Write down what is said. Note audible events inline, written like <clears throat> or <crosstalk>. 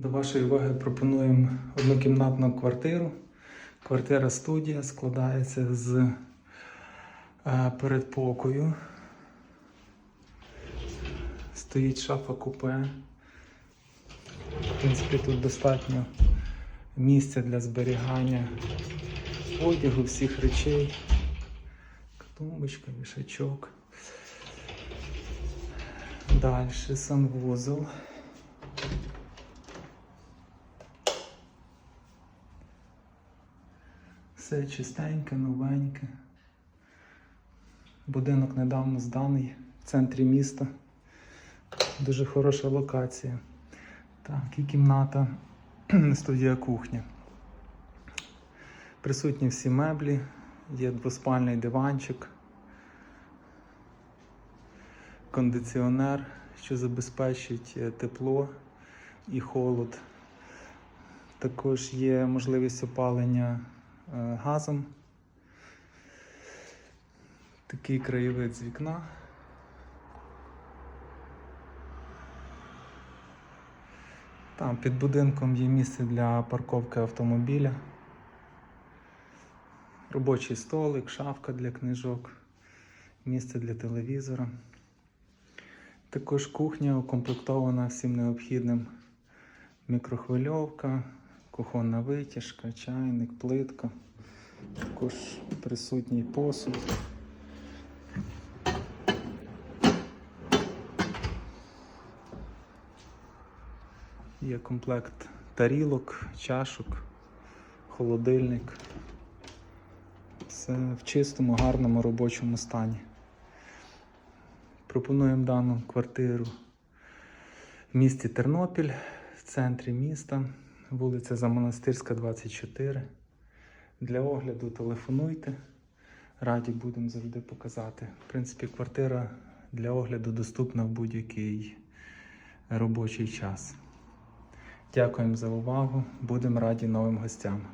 До вашої уваги пропонуємо однокімнатну квартиру. Квартира студія складається з е, передпокою. Стоїть шафа купе. В принципі, тут достатньо місця для зберігання одягу, всіх речей. Тумбочка, вішачок. Далі санвузол. Все чистеньке, новеньке. Будинок недавно зданий в центрі міста. Дуже хороша локація. Так, і кімната, <clears throat> студія кухня. Присутні всі меблі, є двоспальний диванчик, кондиціонер, що забезпечить е, тепло і холод. Також є можливість опалення газом. Такий краєвид з вікна. Там під будинком є місце для парковки автомобіля. Робочий столик, шафка для книжок, місце для телевізора. Також кухня укомплектована всім необхідним. Мікрохвильовка, кухонна витяжка, чайник, плитка. Також присутній посуд. Є комплект тарілок, чашок, холодильник. Все в чистому, гарному робочому стані. Пропонуємо дану квартиру в місті Тернопіль, в центрі міста, вулиця Замонастирська, 24. Для огляду телефонуйте. Раді будемо завжди показати. В принципі, квартира для огляду доступна в будь-який робочий час. Дякуємо за увагу. Будемо раді новим гостям.